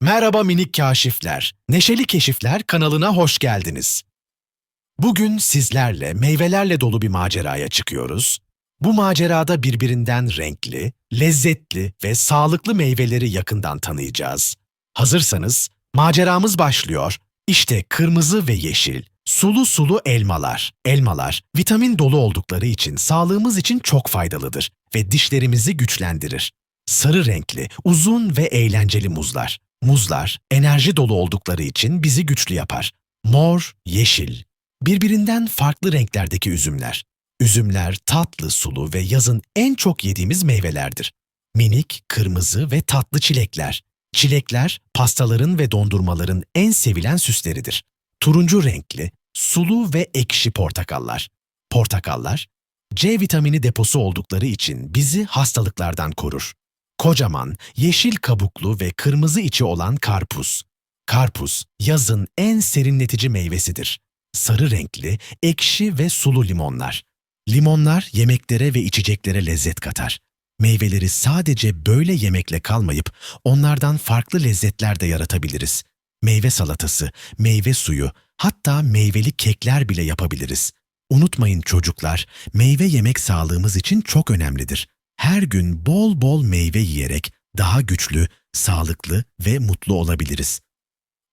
Merhaba minik kaşifler. Neşeli Keşifler kanalına hoş geldiniz. Bugün sizlerle meyvelerle dolu bir maceraya çıkıyoruz. Bu macerada birbirinden renkli, lezzetli ve sağlıklı meyveleri yakından tanıyacağız. Hazırsanız maceramız başlıyor. İşte kırmızı ve yeşil, sulu sulu elmalar. Elmalar vitamin dolu oldukları için sağlığımız için çok faydalıdır ve dişlerimizi güçlendirir. Sarı renkli, uzun ve eğlenceli muzlar. Muzlar enerji dolu oldukları için bizi güçlü yapar. Mor, yeşil. Birbirinden farklı renklerdeki üzümler. Üzümler tatlı, sulu ve yazın en çok yediğimiz meyvelerdir. Minik, kırmızı ve tatlı çilekler. Çilekler pastaların ve dondurmaların en sevilen süsleridir. Turuncu renkli, sulu ve ekşi portakallar. Portakallar, C vitamini deposu oldukları için bizi hastalıklardan korur. Kocaman, yeşil kabuklu ve kırmızı içi olan karpuz. Karpuz, yazın en serinletici meyvesidir. Sarı renkli, ekşi ve sulu limonlar. Limonlar yemeklere ve içeceklere lezzet katar. Meyveleri sadece böyle yemekle kalmayıp onlardan farklı lezzetler de yaratabiliriz. Meyve salatası, meyve suyu, hatta meyveli kekler bile yapabiliriz. Unutmayın çocuklar, meyve yemek sağlığımız için çok önemlidir. Her gün bol bol meyve yiyerek daha güçlü, sağlıklı ve mutlu olabiliriz.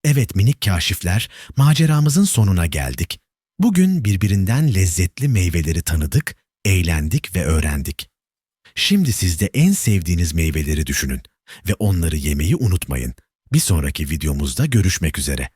Evet minik kaşifler, maceramızın sonuna geldik. Bugün birbirinden lezzetli meyveleri tanıdık, eğlendik ve öğrendik. Şimdi siz de en sevdiğiniz meyveleri düşünün ve onları yemeyi unutmayın. Bir sonraki videomuzda görüşmek üzere.